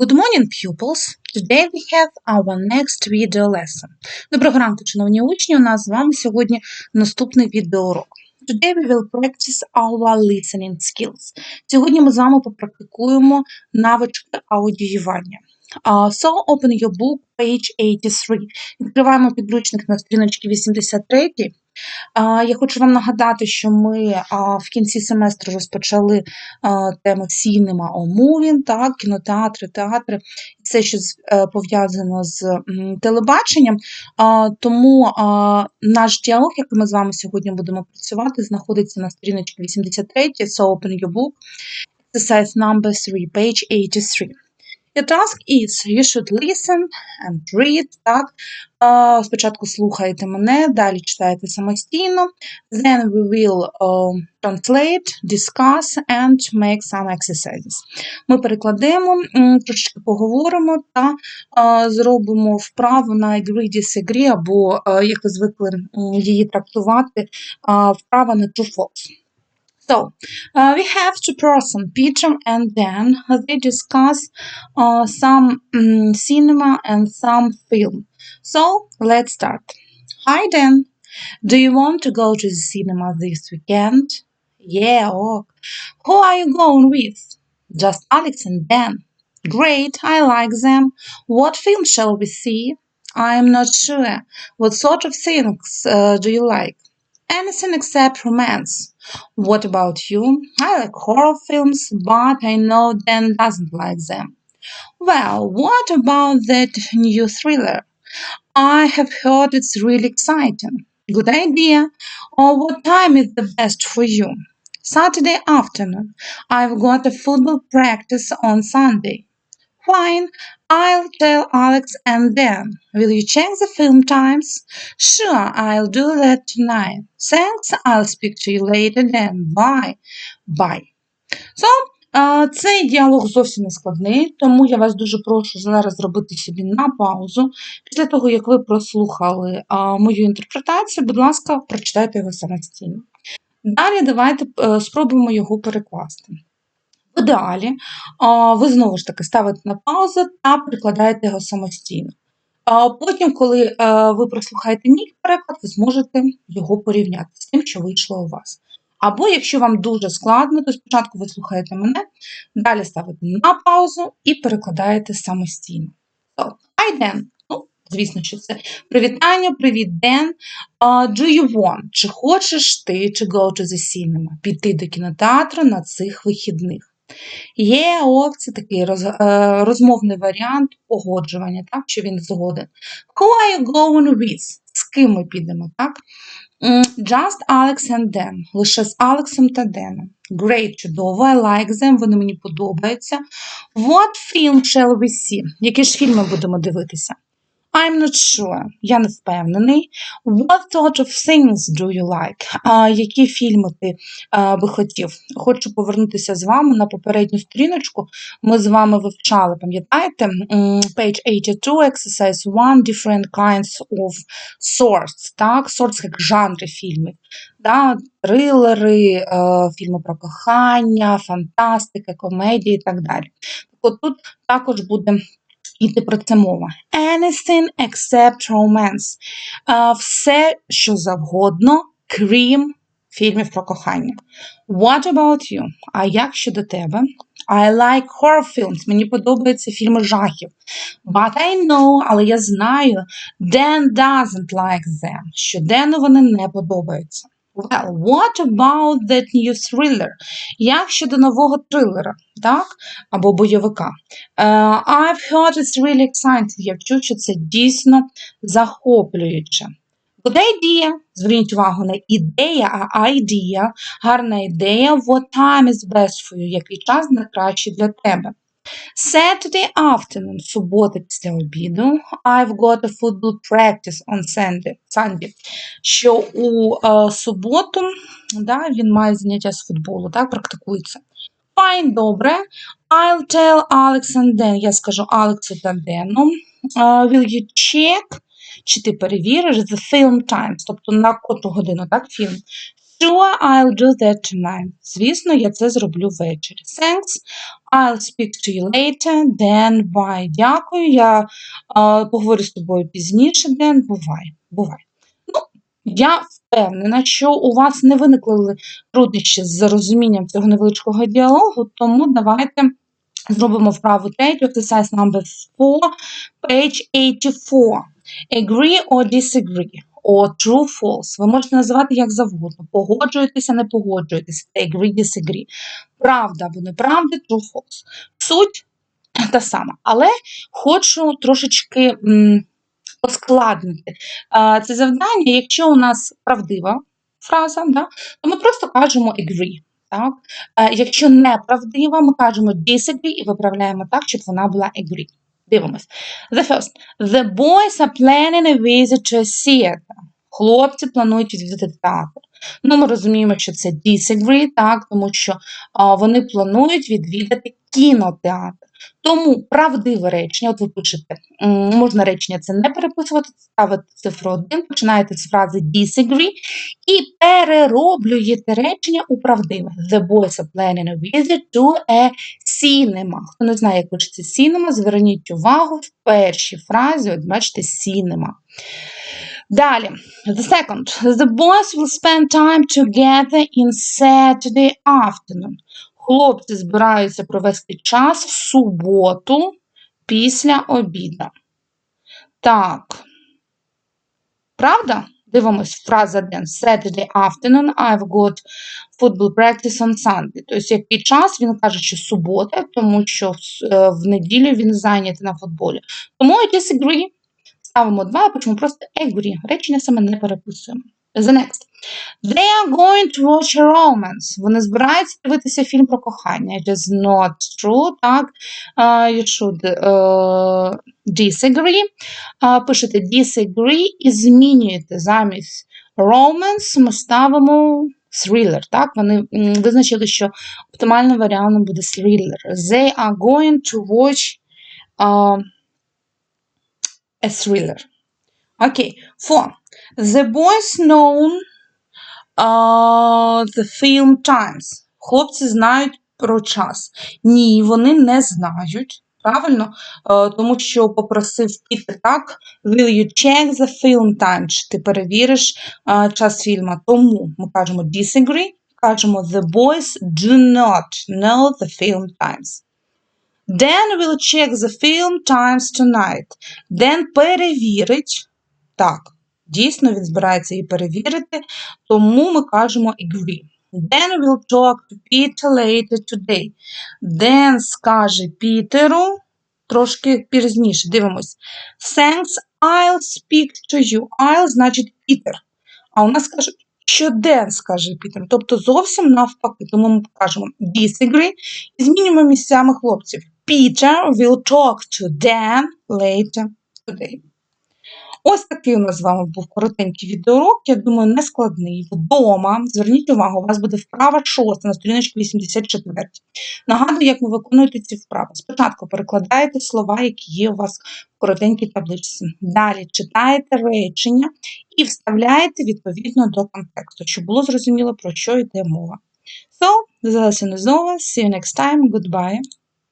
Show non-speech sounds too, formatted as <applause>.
Good morning, pupils. Today we have our next video lesson. Доброго ранку, шановні учні. У нас з вами сьогодні наступний відеоурок. Today we will practice our listening skills. Сьогодні ми з вами попрактикуємо навички аудіювання. Uh, so open your book, page 83. Відкриваємо підручник на сторіночці 83. Я хочу вам нагадати, що ми в кінці семестру розпочали тему Cinema Moving, так, кінотеатри, театри, все, що е, пов'язано з телебаченням. Тому наш діалог, який ми з вами сьогодні будемо працювати, знаходиться на сторіночці 83, so open your book, exercise number 3, page 83. Your task is you should listen and read, так? А, Спочатку слухаєте мене, далі читаєте самостійно. Then we will uh, translate, discuss and make some exercises. Ми перекладемо, трошечки поговоримо та а, зробимо вправу на agree, disagree, або, а, як ви звикли її трактувати, а, вправа на true false. So, uh, we have two person, Peter and Dan. They discuss uh, some mm, cinema and some film. So, let's start. Hi, Dan. Do you want to go to the cinema this weekend? Yeah, oh. Who are you going with? Just Alex and Dan. Great, I like them. What film shall we see? I'm not sure. What sort of things uh, do you like? Anything except romance. What about you? I like horror films, but I know Dan doesn't like them. Well, what about that new thriller? I have heard it's really exciting. Good idea. Or what time is the best for you? Saturday afternoon. I've got a football practice on Sunday. Fine. I'll tell Alex and Dan. Will you check the film times? Sure, I'll do that tonight. Thanks. I'll speak to you later then. Bye. Bye. So, е, цей діалог зовсім не складний, тому я вас дуже прошу зараз зробити собі на паузу. Після того, як ви прослухали е, мою інтерпретацію, будь ласка, прочитайте його самостійно. Далі давайте е, спробуємо його перекласти. А, ви знову ж таки ставите на паузу та перекладаєте його самостійно. Потім, коли е, ви прослухаєте мій переклад, ви зможете його порівняти з тим, що вийшло у вас. Або якщо вам дуже складно, то спочатку ви слухаєте мене, далі ставите на паузу і перекладаєте самостійно. So, hi, Dan. Ну, звісно, що це привітання, привіт, Ден. Uh, do you want? Чи хочеш ти to go to the cinema? Піти до кінотеатру на цих вихідних? Є ок, це такий роз, е, розмовний варіант погоджування, так, що він згоден. Who are you going with? З ким ми підемо, так? Just Alex and Dan. Лише з Алексом та Деном. Great, чудово, I like them, вони мені подобаються. What film shall we see? Які ж фільми будемо дивитися? I'm not sure. Я не впевнений. What sort of things do you like? А, які фільми ти а, би хотів? Хочу повернутися з вами на попередню сторіночку. Ми з вами вивчали, пам'ятаєте, page 82, exercise 1, different kinds of sorts. Так, sorts як жанри фільмів. Да? Трилери, е, фільми про кохання, фантастика, комедії і так далі. От тут також буде йти про це мова. Anything except romance. Е, все, що завгодно, крім фільмів про кохання. What about you? А як щодо тебе? I like horror films. Мені подобаються фільми жахів. But I know, але я знаю, Dan doesn't like them. Що Дену вони не подобаються. Well, what about that new thriller? Як щодо нового трилера, так? Або бойовика? Е, I've heard it's really exciting. Я вчу, що це дійсно захоплююче. Good idea. Зверніть увагу на ідея, а idea. Гарна ідея. What time is best for you? Який час найкращий для тебе? Saturday afternoon, субота після обіду. I've got a football practice on Sunday. Sunday. Що у е, суботу да, він має заняття з футболу, так, практикується. Fine, добре. I'll tell Alex and Dan. Я скажу Алексу та Дену. Uh, will you check? Чи ти перевіриш the film times, тобто на котру годину, так, фільм? Sure, I'll do that tonight. Звісно, я це зроблю ввечері. Thanks. I'll speak to you later. Then bye. Дякую. Я а, поговорю з тобою пізніше. Then бувай. Бувай. Ну, я впевнена, що у вас не виникли труднощі з розумінням цього невеличкого діалогу, тому давайте зробимо вправу третю, exercise number 4, page 84. Agree or disagree, or true, false. Ви можете називати як завгодно. Погоджуєтеся, не погоджуєтеся. Agree, disagree. Правда або неправда, true, false. Суть <clears throat> та сама. Але хочу трошечки м, поскладнити а, це завдання. Якщо у нас правдива фраза, да, то ми просто кажемо agree. Так? Е, Якщо неправдива, ми кажемо disagree і виправляємо так, щоб вона була agree. Дивимось. The first. The boys are planning a visit to a theater. Хлопці планують відвідати театр. Ну, ми розуміємо, що це disagree, так, тому що а, вони планують відвідати кінотеатр. Тому правдиве речення, от ви пишете, можна речення це не переписувати, ставити цифру 1, починаєте з фрази disagree і перероблюєте речення у правдиве. The boys are planning a visit to a cinema. Хто не знає, як пишеться cinema, зверніть увагу в першій фразі, от бачите, cinema. Далі, the second. The boys will spend time together in Saturday afternoon. Хлопці збираються провести час в суботу після обіда. Так. Правда? Дивимось, фраза день. Saturday afternoon, I've got football practice on Sunday. Тобто, який час він каже, що субота, тому що е, в неділю він зайнятий на футболі. Тому I disagree. Ставимо два, почому просто agree. Речення саме не переписуємо. The next. They are going to watch a romance. Вони збираються дивитися фільм про кохання. It is not true, так? Uh, you should uh, disagree. Uh, пишете disagree і змінюєте замість romance ми ставимо thriller, так? Вони визначили, що оптимальним варіантом буде thriller. They are going to watch uh, a thriller. Окей, Okay, four. The boys known the film times. Хлопці знають про час. Ні, вони не знають. Правильно? Е, тому що попросив Пітер так, will you check the film time? Чи ти перевіриш е, час фільму? Тому ми кажемо disagree, кажемо the boys do not know the film times. Dan will check the film times tonight. Ден перевірить. Так, дійсно він збирається її перевірити, тому ми кажемо agree. Dan will talk to Peter later today. Ден скаже Пітеру трошки пізніше. Дивимось. Thanks, I'll speak to you. I'll значить Пітер. А у нас кажуть, що Ден скаже Пітер. Тобто зовсім навпаки. Тому ми кажемо disagree і змінюємо місцями хлопців. Peter will talk to Dan later today. Ось такий у нас з вами був коротенький відеоурок, я думаю, не складний. Вдома, зверніть увагу, у вас буде вправа 6 на сторіночці 84. Нагадую, як ви виконуєте ці вправи. Спочатку перекладаєте слова, які є у вас в коротенькій табличці. Далі читаєте речення і вставляєте відповідно до контексту, щоб було зрозуміло, про що йде мова. So, lesson is. See you next time. Goodbye.